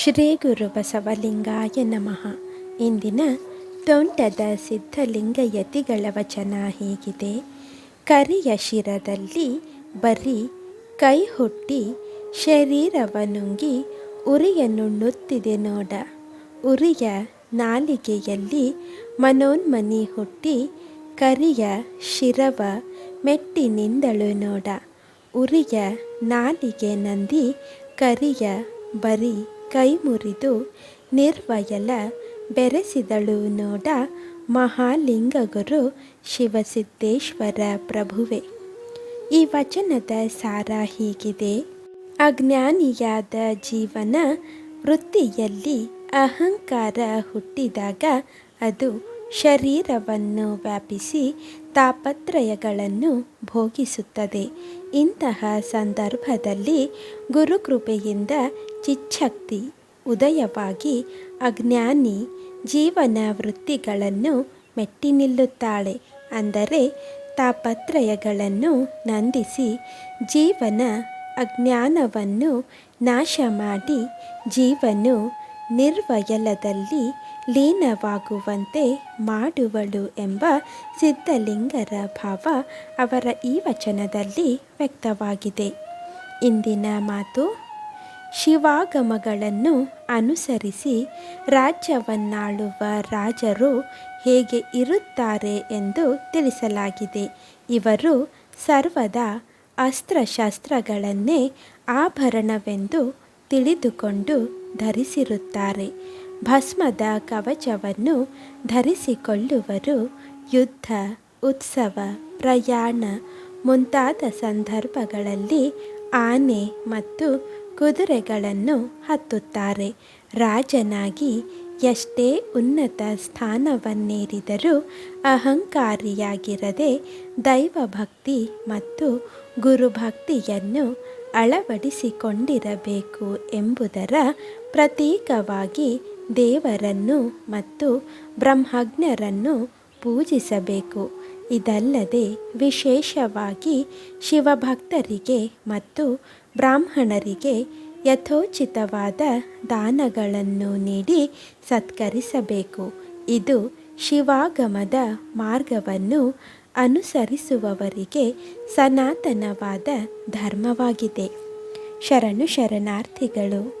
ಶ್ರೀ ಗುರು ಬಸವಲಿಂಗಾಯ ನಮಃ. ಇಂದಿನ ತೋಂಟದ ಸಿದ್ಧಲಿಂಗಯತಿಗಳ ವಚನ ಹೀಗಿದೆ. ಕರಿಯ ಶಿರದಲ್ಲಿ ಬರೀ ಕೈ ಹುಟ್ಟಿ ಶರೀರವನುಂಗಿ ಉರಿಯ ನುಣ್ಣುತ್ತಿದೆ ನೋಡ. ಉರಿಯ ನಾಲಿಗೆಯಲ್ಲಿ ಮನೋನ್ಮನಿ ಹುಟ್ಟಿ ಕರಿಯ ಶಿರವ ಮೆಟ್ಟಿ ನಿಂದಳು ನೋಡ. ಉರಿಯ ನಾಲಿಗೆ ನಂದಿ ಕರಿಯ ಬರಿ ಕೈ ಮುರಿದು ನಿರ್ವಯಲ ಬೆರೆಸಿದಳು ನೋಡ ಮಹಾಲಿಂಗಗುರು ಶಿವಸಿದ್ದೇಶ್ವರ ಪ್ರಭುವೆ. ಈ ವಚನದ ಸಾರ ಹೀಗಿದೆ. ಅಜ್ಞಾನಿಯಾದ ಜೀವನ ವೃತ್ತಿಯಲ್ಲಿ ಅಹಂಕಾರ ಹುಟ್ಟಿದಾಗ ಅದು ಶರೀರವನ್ನು ವ್ಯಾಪಿಸಿ ತಾಪತ್ರಯಗಳನ್ನು ಭೋಗಿಸುತ್ತದೆ. ಇಂತಹ ಸಂದರ್ಭದಲ್ಲಿ ಗುರುಕೃಪೆಯಿಂದ ಚಿಚ್ಛಕ್ತಿ, ಉದಯವಾಗಿ ಅಜ್ಞಾನಿ ಜೀವನ ವೃತ್ತಿಗಳನ್ನು ಮೆಟ್ಟಿ ನಿಲ್ಲುತ್ತಾಳೆ. ಅಂದರೆ ತಾಪತ್ರಯಗಳನ್ನು ನಂದಿಸಿ ಜೀವನ ಅಜ್ಞಾನವನ್ನು ನಾಶ ಮಾಡಿ ಜೀವನು ನಿರ್ವಯಲದಲ್ಲಿ ಲೀನವಾಗುವಂತೆ ಮಾಡುವಳು ಎಂಬ ಸಿದ್ಧಲಿಂಗರ ಭಾವ ಅವರ ಈ ವಚನದಲ್ಲಿ ವ್ಯಕ್ತವಾಗಿದೆ. ಇಂದಿನ ಮಾತು ಶಿವಾಗಮಗಳನ್ನು ಅನುಸರಿಸಿ ರಾಜ್ಯವನ್ನಾಳುವ ರಾಜರು ಹೇಗೆ ಇರುತ್ತಾರೆ ಎಂದು ತಿಳಿಸಲಾಗಿದೆ. ಇವರು ಸರ್ವದಾ ಅಸ್ತ್ರಶಸ್ತ್ರಗಳನ್ನೇ ಆಭರಣವೆಂದು ತಿಳಿದುಕೊಂಡು ಧರಿಸಿರುತ್ತಾರೆ. ಭಸ್ಮದ ಕವಚವನ್ನು ಧರಿಸಿಕೊಳ್ಳುವರು. ಯುದ್ಧ, ಉತ್ಸವ, ಪ್ರಯಾಣ ಮುಂತಾದ ಸಂದರ್ಭಗಳಲ್ಲಿ ಆನೆ ಮತ್ತು ಕುದುರೆಗಳನ್ನು ಹತ್ತುತ್ತಾರೆ. ರಾಜನಾಗಿ ಎಷ್ಟೇ ಉನ್ನತ ಸ್ಥಾನವನ್ನೇರಿದರೂ ಅಹಂಕಾರಿಯಾಗಿರದೆ ದೈವಭಕ್ತಿ ಮತ್ತು ಗುರುಭಕ್ತಿಯನ್ನು ಅಳವಡಿಸಿಕೊಂಡಿರಬೇಕು ಎಂಬುದರ ಪ್ರತೀಕವಾಗಿ ದೇವರನ್ನು ಮತ್ತು ಬ್ರಹ್ಮಜ್ಞರನ್ನು ಪೂಜಿಸಬೇಕು. ಇದಲ್ಲದೆ ವಿಶೇಷವಾಗಿ ಶಿವಭಕ್ತರಿಗೆ ಮತ್ತು ಬ್ರಾಹ್ಮಣರಿಗೆ ಯಥೋಚಿತವಾದ ದಾನಗಳನ್ನು ನೀಡಿ ಸತ್ಕರಿಸಬೇಕು. ಇದು ಶಿವಾಗಮದ ಮಾರ್ಗವನ್ನು ಅನುಸರಿಸುವವರಿಗೆ ಸನಾತನವಾದ ಧರ್ಮವಾಗಿದೆ. ಶರಣು ಶರಣಾರ್ಥಿಗಳು.